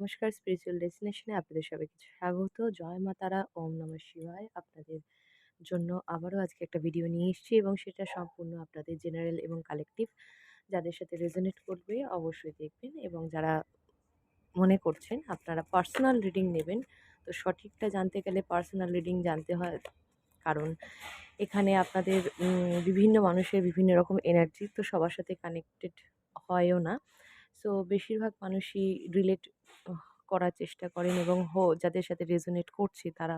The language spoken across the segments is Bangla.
নমস্কার স্পিরিচুয়াল ডেস্টিনেশনে আপনাদের সবাইকে স্বাগত। জয় মা তারা, ওম নমঃ শিবায়। আপনাদের জন্য আবারও আজকে একটা ভিডিও নিয়ে এসেছি এবং সেটা সম্পূর্ণ আপনাদের জেনারেল এবং কালেকটিভ যাদের সাথে রেজোনেট করবে অবশ্যই দেখবেন এবং যারা মনে করছেন আপনারা পার্সোনাল রিডিং নেবেন। তো সঠিকটা জানতে গেলে পার্সোনাল রিডিং জানতে হয়, কারণ এখানে আপনাদের বিভিন্ন মানুষের বিভিন্ন রকম এনার্জি তো সবার সাথে কানেক্টেড হয়ও না। সো বেশিরভাগ মানুষই রিলেট করার চেষ্টা করেন এবং হো, যাদের সাথে রেজোনেট করছে তারা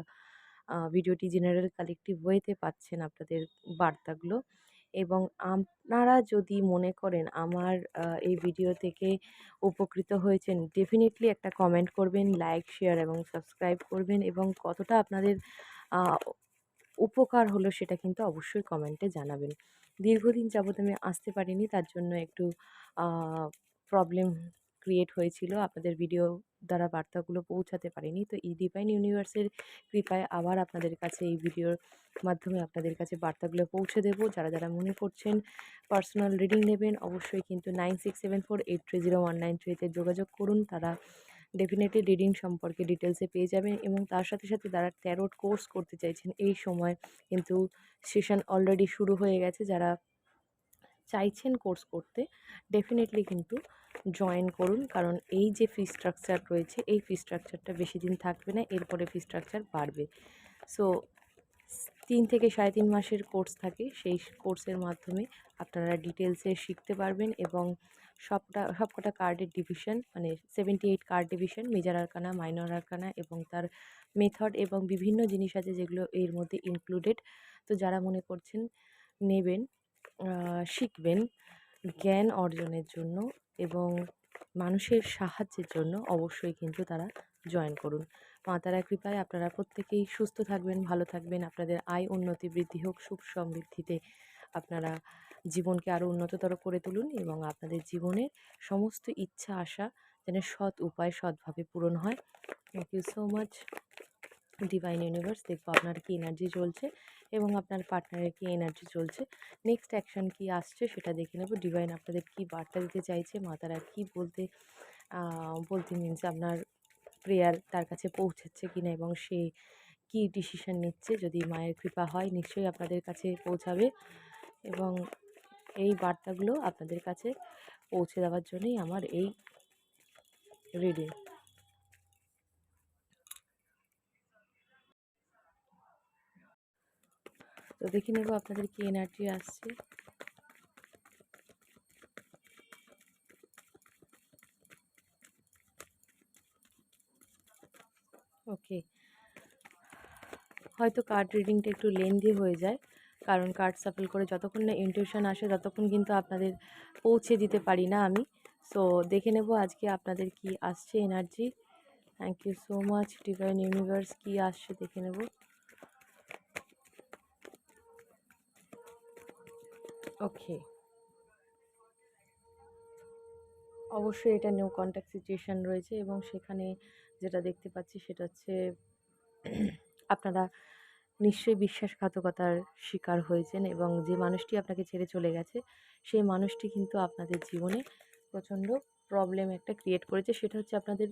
ভিডিওটি জেনারেল কালেকটিভ ওয়েতে পাচ্ছেন আপনাদের বার্তাগুলো। এবং আপনারা যদি মনে করেন আমার এই ভিডিও থেকে উপকৃত হয়েছেন ডেফিনেটলি একটা কমেন্ট করবেন লাইক শেয়ার এবং সাবস্ক্রাইব করবেন এবং কতটা আপনাদের উপকার হলো সেটা কিন্তু অবশ্যই কমেন্টে জানাবেন। দীর্ঘদিন যাবৎ আমি আসতে পারিনি, তার জন্য একটু প্রবলেম ক্রিয়েট হয়েছিল আপনাদের ভিডিও দ্বারা বার্তাগুলো পৌঁছাতে পারিনি। তো এই ডিভাইন ইউনিভার্সের কৃপায় আবার আপনাদের কাছে এই ভিডিওর মাধ্যমে আপনাদের কাছে বার্তাগুলো পৌঁছে দেবো। যারা যারা মনে করছেন পার্সোনাল রিডিং নেবেন, অবশ্যই কিন্তু nine six seven four eight three zero one nine থ্রিতে যোগাযোগ করুন। তারা ডেফিনেটলি রিডিং সম্পর্কে ডিটেলসে পেয়ে যাবেন এবং তার সাথে সাথে তারা ট্যারোট কোর্স করতে চাইছেন। এই সময় কিন্তু সেশন অলরেডি শুরু হয়ে গেছে। যারা চাইছেন কোর্স করতে ডেফিনেটলি কিন্তু জয়েন করুন। কারণ এই যে ফি স্ট্রাকচার রয়েছে, এই ফি স্ট্রাকচারটা বেশি দিন থাকবে না, এরপরে ফি স্ট্রাকচার বাড়বে। সো তিন থেকে সাড়ে তিন মাসের কোর্স থাকে, সেই কোর্সের মাধ্যমে আপনারা ডিটেলসে শিখতে পারবেন এবং সবটা, সবকটা কার্ডের ডিভিশন মানে seventy eight card division major arcana minor arcana এবং তার মেথড এবং বিভিন্ন জিনিস আছে যেগুলো এর মধ্যে ইনক্লুডেড তো যারা মনে করছেন, নেবেন। শিখবেন জ্ঞান অর্জনের জন্য এবং মানুষের সাহায্যের জন্য অবশ্যই কিন্তু তারা জয়েন করুন। মা তারা কৃপায় আপনারা প্রত্যেকেই সুস্থ থাকবেন, ভালো থাকবেন। আপনাদের আয় উন্নতি বৃদ্ধি হোক, সুখ সমৃদ্ধিতে আপনারা জীবনকে আরও উন্নততর করে তুলুন এবং আপনাদের জীবনের সমস্ত ইচ্ছা, আশা যেন সৎ উপায় সৎভাবে পূরণ হয়। Thank you so much divine universe দেখব আপনার কি এনার্জি চলছে এবং আপনার পার্টনারের কি এনার্জি চলছে। নেক্সট অ্যাকশন কি আসছে সেটা দেখে নেব। ডিভাইন আপনাদের কি বার্তা দিতে চাইছে, মাতারা কি বলতে বলতে মিনস আপনার প্রেয়ার তার কাছে পৌঁছাচ্ছে কিনা এবং সে কি ডিসিশান নিচ্ছে যদি মায়ের কৃপা হয়, নিশ্চয়ই আপনাদের কাছে পৌঁছাবে। এবং এই বার্তাগুলো আপনাদের কাছে পৌঁছে দেওয়ার জন্যই আমার এই রিডিং তো দেখে নেব আপনাদের কি এনার্জি আসছে। ওকে হয়তো কার্ড রিডিংটা একটু লেন্দি হয়ে যায়, কারণ কার্ড সাফল করে যতক্ষণ না ইনটিউশন আসে ততক্ষণ কিন্তু আপনাদের পৌঁছে দিতে পারি না আমি। সো দেখে নেব আজকে আপনাদের কি আসছে energy thank you so much divine universe কি আসছে দেখে নেব। ওকে। অবশ্যই এটা নিউ কন্ট্যাক্ট সিচুয়েশান রয়েছে এবং সেখানে যেটা দেখতে পাচ্ছি সেটা হচ্ছে আপনারা নিশ্চয়ই বিশ্বাসঘাতকতার শিকার হয়েছেন এবং যে মানুষটি আপনাকে ছেড়ে চলে গেছে, সেই মানুষটি কিন্তু আপনাদের জীবনে প্রচণ্ড প্রবলেম একটা ক্রিয়েট করেছে। সেটা হচ্ছে আপনাদের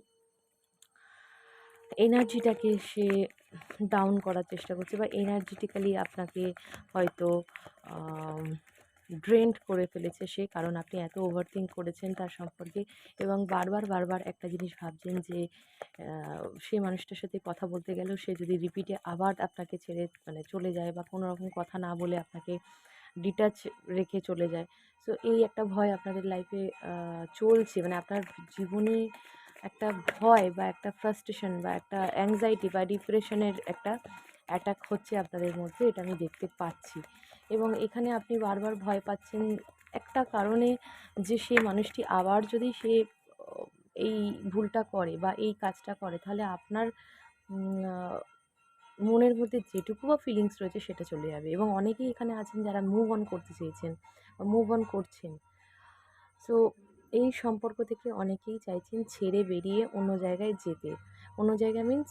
এনার্জিটাকে সে ডাউন করার চেষ্টা করছে বা এনার্জিটিক্যালি আপনাকে হয়তো ড্রেন্ড করে ফেলেছে সে। কারণ আপনি এত ওভারথিঙ্ক করেছেন তার সম্পর্কে এবং বারবার বারবার একটা জিনিস ভাবছেন যে সেই মানুষটার সাথে কথা বলতে গেলেও সে যদি রিপিটে আবার আপনাকে ছেড়ে মানে চলে যায় বা কোনো রকম কথা না বলে আপনাকে ডিটাচ রেখে চলে যায়। সো এই একটা ভয় আপনাদের লাইফে চলছে। মানে আপনার জীবনে একটা ভয় বা একটা ফ্রাস্ট্রেশন বা একটা অ্যাংজাইটি বা ডিপ্রেশনের একটা অ্যাটাক হচ্ছে আপনাদের মধ্যে, এটা আমি দেখতে পাচ্ছি। এবং এখানে আপনি বারবার ভয় পাচ্ছেন। একটা কারণে যে সে মানুষটি আবার যদি সে এই ভুলটা করে বা এই কাজটা করে, তাহলে আপনার মনের মধ্যে যেটুকু বা ফিলিংস রয়েছে সেটা চলে যাবে। এবং অনেকেই এখানে আছেন যারা মুভ অন করতে চেয়েছেন বা মুভ অন করছেন। সো এই সম্পর্ক থেকে অনেকেই চাইছেন ছেড়ে বেরিয়ে অন্য জায়গায় যেতে। অন্য জায়গা মিন্স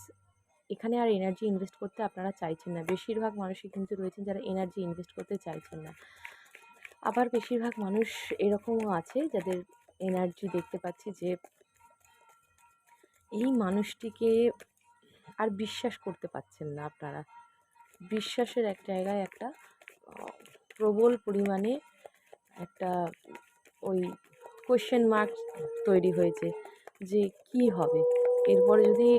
এখানে আর এনার্জি ইনভেস্ট করতে আপনারা চাইছেন না। বেশিরভাগ মানুষই কিন্তু রয়েছেন যারা এনার্জি ইনভেস্ট করতে চাইছেন না। আবার বেশিরভাগ মানুষ এরকমও আছে যাদের এনার্জি দেখতে পাচ্ছি যে এই মানুষটিকে আর বিশ্বাস করতে পারছেন না আপনারা। বিশ্বাসের এক জায়গায় একটা প্রবল পরিমাণে একটা ওই কোয়েশ্চেন মার্ক তৈরি হয়েছে যে কি হবে? এরপরে যদি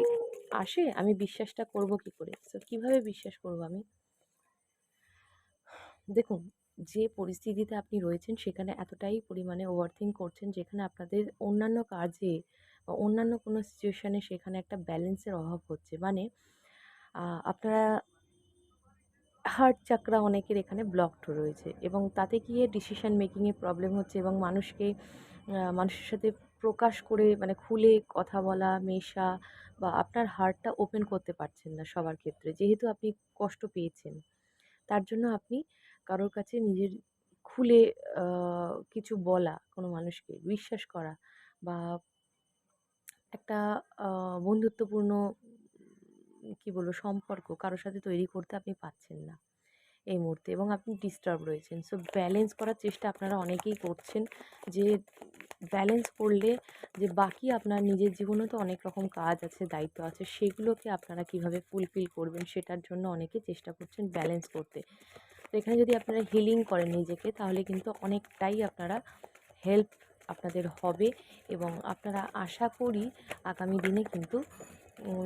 আসে? আমি বিশ্বাসটা করব কি করে? তো কীভাবে বিশ্বাস করব আমি? দেখুন, যে পরিস্থিতিতে আপনি রয়েছেন, সেখানে এতটাই পরিমাণে ওভারথিঙ্ক করছেন, যেখানে আপনাদের অন্যান্য কাজে বা অন্যান্য কোনো সিচুয়েশানে সেখানে একটা ব্যালেন্সের অভাব হচ্ছে। মানে আপনারা হার্ট চাকরা অনেকের এখানে ব্লকড রয়েছে এবং তাতে গিয়ে ডিসিশন মেকিংয়ে প্রবলেম হচ্ছে এবং মানুষকে মানুষের সাথে প্রকাশ করে মানে খুলে কথা বলা, মেশা বা আপনার হার্টটা ওপেন করতে পারছেন না সবার ক্ষেত্রে, যেহেতু আপনি কষ্ট পেয়েছেন। তার জন্য আপনি কারোর কাছে নিজের খুলে কিছু বলা, কোনো মানুষকে বিশ্বাস করা বা একটা বন্ধুত্বপূর্ণ, কি বলব, সম্পর্ক কারোর সাথে তৈরি করতে আপনি পাচ্ছেন না। এই মুহূর্তে এবং আপনি ডিস্টার্ব রয়েছেন। সো ব্যালেন্স করার চেষ্টা আপনারা অনেকেই করছেন যে ব্যালেন্স করলে যে বাকি আপনার নিজের জীবনে তো অনেক রকম কাজ আছে, দায়িত্ব আছে, সেগুলোকে আপনারা কীভাবে ফুলফিল করবেন সেটার জন্য অনেকে চেষ্টা করছেন ব্যালেন্স করতে। তো এখানে যদি আপনারা হিলিং করেন নিজেকে, তাহলে কিন্তু অনেকটাই আপনারা হেল্প আপনাদের হবে এবং আপনারা আশা করি আগামী দিনে কিন্তু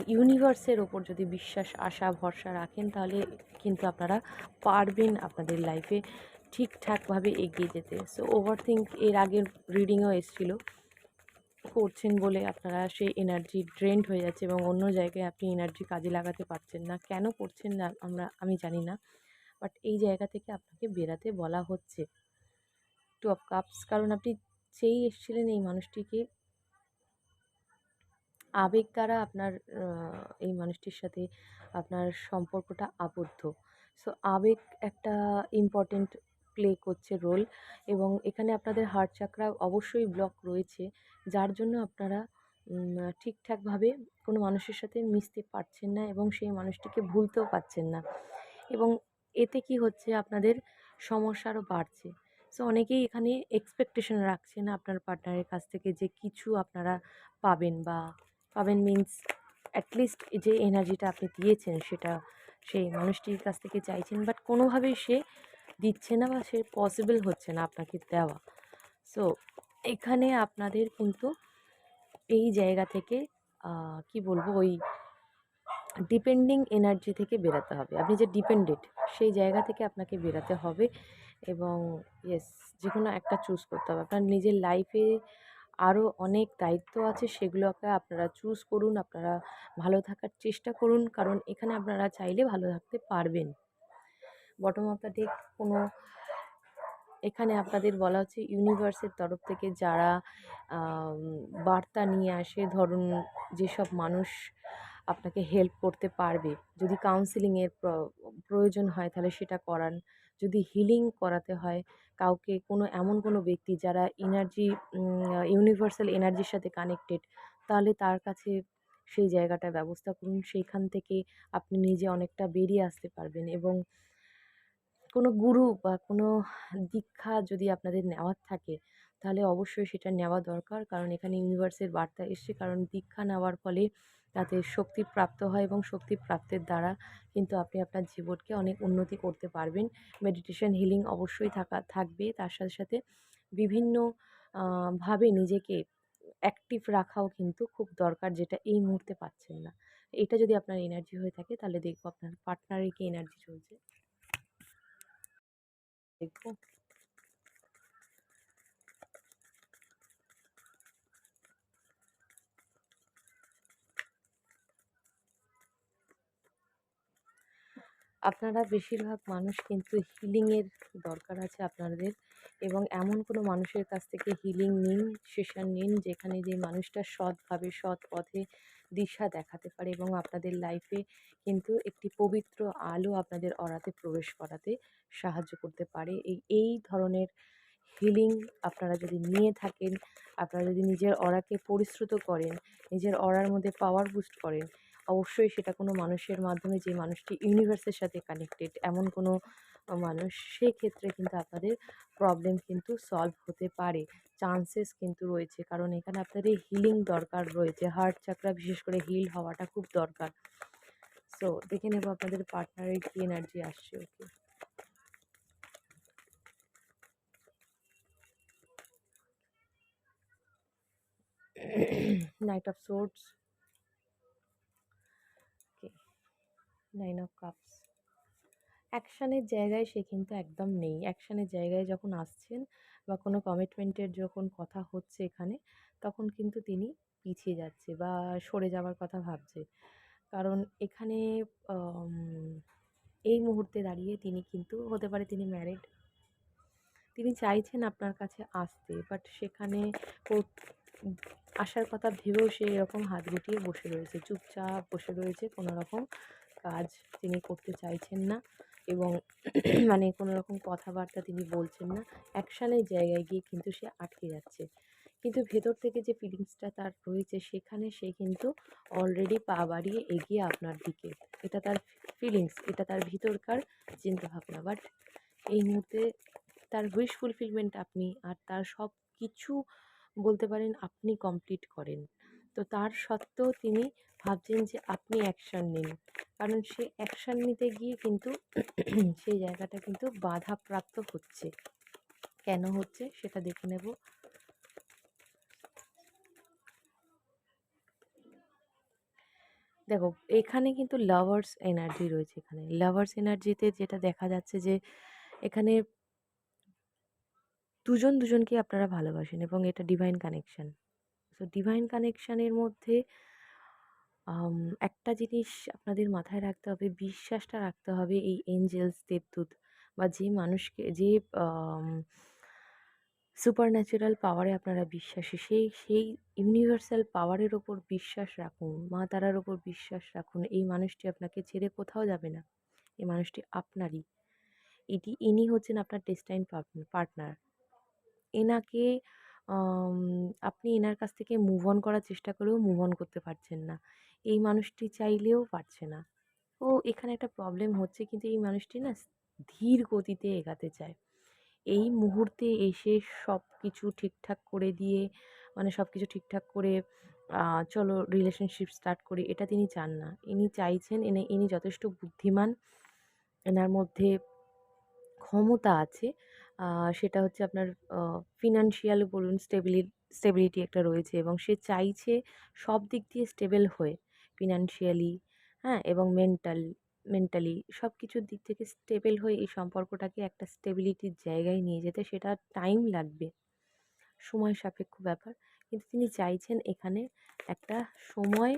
ইউনিভার্সের ওপর যদি বিশ্বাস, আশা, ভরসা রাখেন, তাহলে কিন্তু আপনারা পারবেন আপনাদের লাইফে ঠিকঠাকভাবে এগিয়ে যেতে। সো ওভার থিঙ্ক এর আগের রিডিংও এসেছিল। করছেন বলে আপনারা সেই এনার্জি ড্রেন্ড হয়ে যাচ্ছে এবং অন্য জায়গায় আপনি এনার্জি কাজে লাগাতে পারছেন না। কেন করছেন না আমরা, আমি জানি না। বাট এই জায়গা থেকে আপনাকে বেরাতে বলা হচ্ছে। টু অফ কাপস কারণ আপনি চেয়েই এসেছিলেন, এই মানুষটিকে আবেগ দ্বারা আপনার এই মানুষটির সাথে আপনার সম্পর্কটা আবদ্ধ। সো আবেগ একটা ইম্পর্টেন্ট প্লে করছে রোল এবং এখানে আপনাদের হার্ট চাকরা অবশ্যই ব্লক রয়েছে, যার জন্য আপনারা ঠিকঠাকভাবে কোনো মানুষের সাথে মিশতে পারছেন না এবং সেই মানুষটিকে ভুলতেও পারছেন না। এবং এতে কি হচ্ছে, আপনাদের সমস্যা আরও বাড়ছে। সো অনেকেই এখানে এক্সপেকটেশন রাখছেন আপনার পার্টনারের কাছ থেকে যে কিছু আপনারা পাবেন বা পাবেন মিন্স অ্যাটলিস্ট যে এনার্জিটা আপনি দিয়েছেন, সেটা সেই মানুষটির কাছ থেকে চাইছেন বাট কোনোভাবেই সে দিচ্ছে না বা সে পসিবল হচ্ছে না আপনাকে দেওয়া। সো এখানে আপনাদের কিন্তু এই জায়গা থেকে কি বলব, ওই ডিপেন্ডিং এনার্জি থেকে বেরাতে হবে। আপনি যে ডিপেন্ডেড সেই জায়গা থেকে আপনাকে বেরাতে হবে এবং ইয়েস যে কোনো একটা চুজ করতে হবে। আপনার নিজের লাইফে আরও অনেক দায়িত্ব আছে সেগুলোকে আপনারা চুজ করুন, আপনারা ভালো থাকার চেষ্টা করুন। কারণ এখানে আপনারা চাইলে ভালো থাকতে পারবেন। বটম অফ দ্য কোনো এখানে আপনাদের বলা হচ্ছে ইউনিভার্সের তরফ থেকে যারা বার্তা নিয়ে আসে, ধরুন যেসব মানুষ আপনাকে হেল্প করতে পারবে। যদি কাউন্সিলিংয়ের প্রয়োজন হয় তাহলে সেটা করান। যদি হিলিং করাতে হয়, কাউকে কোনো এমন কোনো ব্যক্তি যারা এনার্জি ইউনিভার্সাল এনার্জির সাথে কানেক্টেড তাহলে তার কাছে সেই জায়গাটার ব্যবস্থা করুন। সেইখান থেকে আপনি নিজে অনেকটা বেরিয়ে আসতে পারবেন এবং কোনো গুরু বা কোনো দীক্ষা যদি আপনাদের নেওয়ার থাকে, তাহলে অবশ্যই সেটা নেওয়া দরকার। কারণ এখানে ইউনিভার্সের বার্তা এসছে। কারণ দীক্ষা নেওয়ার ফলে তাতে শক্তি প্রাপ্ত হয় এবং শক্তি প্রাপ্তের দ্বারা কিন্তু আপনি আপনার জীবনকে অনেক উন্নতি করতে পারবেন। মেডিটেশন হিলিং অবশ্যই থাকা, থাকবে। তার সাথে সাথে বিভিন্ন ভাবে নিজেকে অ্যাক্টিভ রাখাও কিন্তু খুব দরকার যেটা এই মুহূর্তে পাচ্ছেন না। এটা যদি আপনার এনার্জি হয়ে থাকে তাহলে দেখব আপনার পার্টনারের কি এনার্জি চলছে। দেখব। আপনারা বেশিরভাগ মানুষ কিন্তু হিলিংয়ের দরকার আছে আপনাদের এবং এমন কোনো মানুষের কাছ থেকে হিলিং নিন সেশন নিন, যেখানে যে মানুষটা সৎভাবে সৎ পথে দিশা দেখাতে পারে এবং আপনাদের লাইফে কিন্তু একটি পবিত্র আলো আপনাদের অরাতে প্রবেশ করাতে সাহায্য করতে পারে। এই এই ধরনের হিলিং আপনারা যদি নিয়ে থাকেন, আপনারা যদি নিজের অরাকে পরিশ্রুত করেন, নিজের অরার মধ্যে পাওয়ার বুস্ট করেন অবশ্যই সেটা কোনো মানুষের মাধ্যমে যে মানুষটি ইউনিভার্সের সাথে কানেক্টেড এমন কোনো মানুষ সেক্ষেত্রে কিন্তু আপনাদের প্রবলেম কিন্তু সলভ হতে পারে। চান্সেস কিন্তু রয়েছে। কারণ এখানে আপনাদের হিলিং দরকার রয়েছে। হার্ট চাকরা বিশেষ করে হিল হওয়াটা খুব দরকার। সো দেখে নেব আপনাদের পার্টনারের কী এনার্জি আসছে okay knight of swords nine of cups অ্যাকশানের জায়গায় সে কিন্তু একদম নেই। অ্যাকশানের জায়গায় যখন আসছেন বা কোনো কমিটমেন্টের যখন কথা হচ্ছে এখানে, তখন কিন্তু তিনি পিছিয়ে যাচ্ছে বা সরে যাওয়ার কথা ভাবছে। কারণ এখানে এই মুহূর্তে দাঁড়িয়ে তিনি কিন্তু, হতে পারে তিনি ম্যারিড তিনি চাইছেন আপনার কাছে আসতে বাট সেখানে আসার কথা ভেবেও সে এরকম হাত গুটিয়ে বসে রয়েছে, চুপচাপ বসে রয়েছে কোনো রকম কাজ তিনি করতে চাইছেন না এবং মানে কোনো রকম কথাবার্তা তিনি বলছেন না। অ্যাকশানের জায়গায় গিয়ে কিন্তু সে আটকে যাচ্ছে। কিন্তু ভেতর থেকে যে ফিলিংসটা তার রয়েছে, সেখানে সে কিন্তু অলরেডি পা বাড়িয়ে এগিয়ে আপনার দিকে। এটা তার ফিলিংস এটা তার ভিতরকার চিন্তাভাবনা। বাট এই মুহূর্তে তার উইশ ফুলফিলমেন্ট আপনি আর তার সব কিছু বলতে পারেন, আপনি কমপ্লিট করেন। তো তার সত্ত্বেও তিনি ভাবছেন যে আপনি অ্যাকশান নিন। কারণ সে অ্যাকশান নিতে গিয়ে কিন্তু সেই জায়গাটা কিন্তু বাধাপ্রাপ্ত হচ্ছে। কেন হচ্ছে সেটা দেখে নেব। দেখো, এখানে কিন্তু লাভার্স এনার্জি রয়েছে এখানে। লাভার্স এনার্জিতে যেটা দেখা যাচ্ছে যে এখানে দুজন দুজনকে আপনারা ভালোবাসেন এবং এটা ডিভাইন কানেকশান সো ডিভাইন কানেকশানের মধ্যে একটা জিনিস আপনাদের মাথায় রাখতে হবে, বিশ্বাসটা রাখতে হবে এই এঞ্জেলস দেবদূত বা যে মানুষকে, যে সুপার ন্যাচারাল পাওয়ারে আপনারা বিশ্বাসী, সেই সেই ইউনিভার্সাল পাওয়ারের ওপর বিশ্বাস রাখুন, মা তারার ওপর বিশ্বাস রাখুন, এই মানুষটি আপনাকে ছেড়ে কোথাও যাবে না, এই মানুষটি আপনারই। এটি, ইনি হচ্ছেন আপনার টেস্টাইন পার্টনার এনাকে আপনি এনার কাছ থেকে মুভ অন করার চেষ্টা করেও মুভ অন করতে পারছেন না। এই মানুষটি চাইলেও পারছে না। ও এখানে একটা প্রবলেম হচ্ছে কিন্তু এই মানুষটি না ধীর গতিতে এগাতে চায়। এই মুহূর্তে এসে সব কিছু ঠিকঠাক করে দিয়ে মানে সব কিছু ঠিকঠাক করে চলো রিলেশনশিপ স্টার্ট করি, এটা তিনি চান না। ইনি চাইছেন এনে ইনি যথেষ্ট বুদ্ধিমান, এনার মধ্যে ক্ষমতা আছে। সেটা হচ্ছে আপনার ফিনান্সিয়াল বলুন স্টেবিলি স্টেবিলিটি একটা রয়েছে এবং সে চাইছে সব দিক দিয়ে স্টেবেল হয়ে ফিনান্সিয়ালি হ্যাঁ? এবং মেন্টাল মেন্টালি সব কিছুর দিক থেকে স্টেবেল হয়ে এই সম্পর্কটাকে একটা স্টেবিলিটির জায়গায় নিয়ে যেতে সেটা টাইম লাগবে। সময় সাপেক্ষ ব্যাপার। কিন্তু তিনি চাইছেন এখানে একটা সময়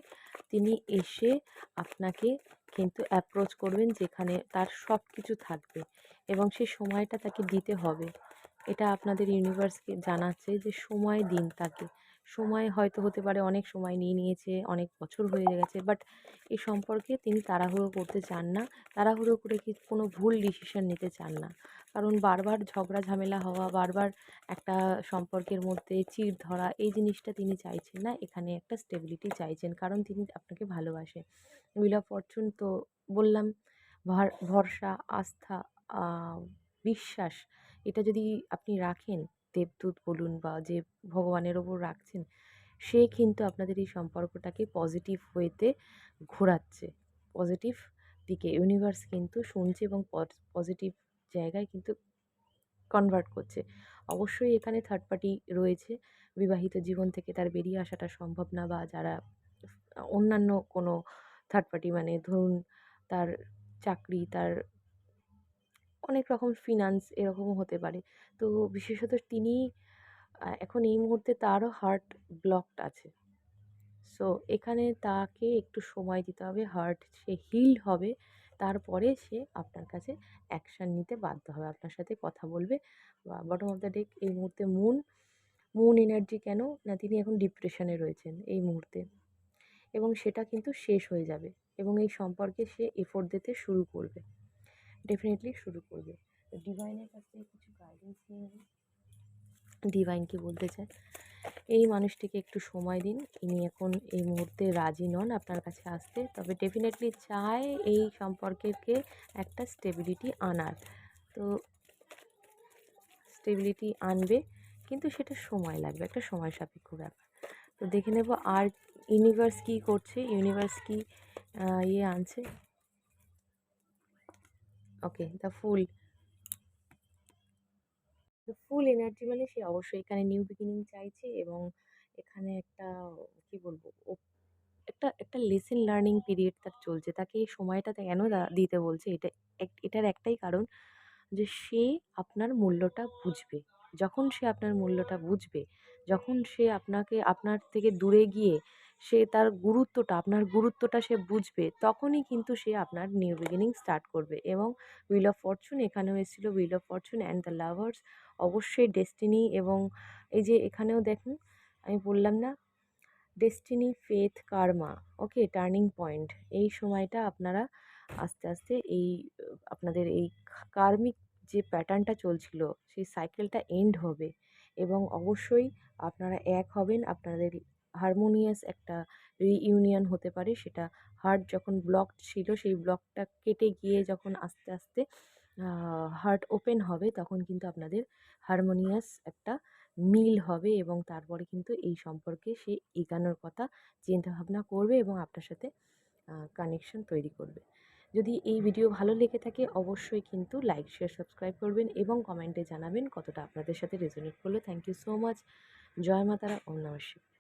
তিনি এসে আপনাকে কিন্তু অ্যাপ্রোচ করবেন যেখানে তার সব কিছু থাকবে এবং সেই সময়টা তাকে দিতে হবে। এটা আপনাদের ইউনিভার্সকে জানাচ্ছে যে সময় দিন তাকে। সময় হয়তো হতে পারে অনেক সময় নিয়ে নিয়েছে, অনেক বছর হয়ে গেছে বাট এই সম্পর্কে তিনি তাড়াহুড়ো করতে চান না। তাড়াহুড়ো করে কি কোনো ভুল ডিসিশন নিতে চান না। কারণ বারবার ঝগড়া, ঝামেলা হওয়া, বারবার একটা সম্পর্কের মধ্যে চির ধরা, এই জিনিসটা তিনি চাইছেন না। এখানে একটা স্টেবিলিটি চাইছেন, কারণ তিনি আপনাকে ভালোবাসে। উইল অফ ফরচুন তো বললাম ভরসা, আস্থা বিশ্বাস, এটা যদি আপনি রাখেন দেবদূত বলুন বা যে ভগবানের ওপর রাখছেন, সে কিন্তু আপনাদের এই সম্পর্কটাকে পজিটিভ ওয়েতে ঘোরাচ্ছে। পজিটিভ দিকে ইউনিভার্স কিন্তু শুনছে এবং পজিটিভ জায়গায় কিন্তু কনভার্ট করছে। অবশ্যই এখানে থার্ড পার্টি রয়েছে। বিবাহিত জীবন থেকে তার বেরিয়ে আসাটা সম্ভব না বা যারা অন্যান্য কোনো থার্ড পার্টি মানে ধরুন তার চাকরি, তার অনেক রকম ফিনান্স এরকমও হতে পারে। তো বিশেষত তিনি এখন এই মুহূর্তে তারও হার্ট ব্লকড আছে। সো এখানে তাকে একটু সময় দিতে হবে হার্ট সে হিল হবে, তারপরে সে আপনার কাছে অ্যাকশান নিতে বাধ্য হবে। আপনার সাথে কথা বলবে, বা বটম অফ দ্য ডেক এই মুহূর্তে মুন মুন এনার্জি কেন? না, তিনি এখন ডিপ্রেশনে রয়েছেন এই মুহূর্তে। এবং সেটা কিন্তু শেষ হয়ে যাবে এবং এই সম্পর্কে সে এফোর্ট দিতে শুরু করবে। ডেফিনেটলি শুরু করবে। তো ডিভাইনের কাছ থেকে কিছু গাইডেন্স নিয়ে নেবে ডিভাইন কি বলতে চায় এই মানুষটিকে একটু সময় দিন। ইনি এখন এই মুহূর্তে রাজি নন আপনার কাছে আসতে। তবে ডেফিনেটলি চায় এই সম্পর্কেরকে একটা স্টেবিলিটি আনার। তো স্টেবিলিটি আনবে, কিন্তু সেটা সময় লাগবে। একটা সময় সাপেক্ষ ব্যাপার। তো দেখে নেব আর ইউনিভার্স কী করছে ইউনিভার্স কি ইয়ে আনছে। Okay the full full energy মানে সে অবশ্যই এখানে নিউ বিগিনিং চাইছে এবং এখানে একটা, কি বলব একটা একটা লেসন লার্নিং পিরিয়ড তার চলছে। তাকে এই সময়টা কেন দিতে বলছে? এটা এটার একটাই কারণ যে সে আপনার মূল্যটা বুঝবে। যখন সে আপনার মূল্যটা বুঝবে, যখন সে আপনাকে, আপনার থেকে দূরে গিয়ে সে তার গুরুত্বটা, আপনার গুরুত্বটা সে বুঝবে, তখনই কিন্তু সে আপনার নিউ বিগিনিং স্টার্ট করবে এবং হুইল অফ ফরচুন এখানেও এসেছিল wheel of fortune and the lovers অবশ্যই ডেস্টিনি এবং এই যে এখানেও দেখুন, আমি বললাম না destiny faith karma okay turning point এই সময়টা আপনারা আস্তে আস্তে এই, আপনাদের এই কার্মিক যে প্যাটার্নটা চলছিল, সেই সাইকেলটা এন্ড হবে এবং অবশ্যই আপনারা এক হবেন, আপনাদের হারমোনিয়াস একটা রিইউনিয়ন হতে পারে। সেটা হার্ট যখন ব্লক ছিল, সেই ব্লকটা কেটে গিয়ে যখন আস্তে আস্তে হার্ট ওপেন হবে, তখন কিন্তু আপনাদের হারমোনিয়াস একটা মিল হবে এবং তারপরে কিন্তু এই সম্পর্কে সে এগানোর কথা চিন্তাভাবনা করবে এবং আপনার সাথে কানেকশন তৈরি করবে। যদি এই ভিডিও ভালো লেগে থাকে, অবশ্যই কিন্তু লাইক শেয়ার সাবস্ক্রাইব করবেন এবং কমেন্টে জানাবেন কতটা আপনাদের সাথে রেজোনেট করল। থ্যাংক ইউ সো মাচ জয় মাতারা, ওম নমঃ শিবায়।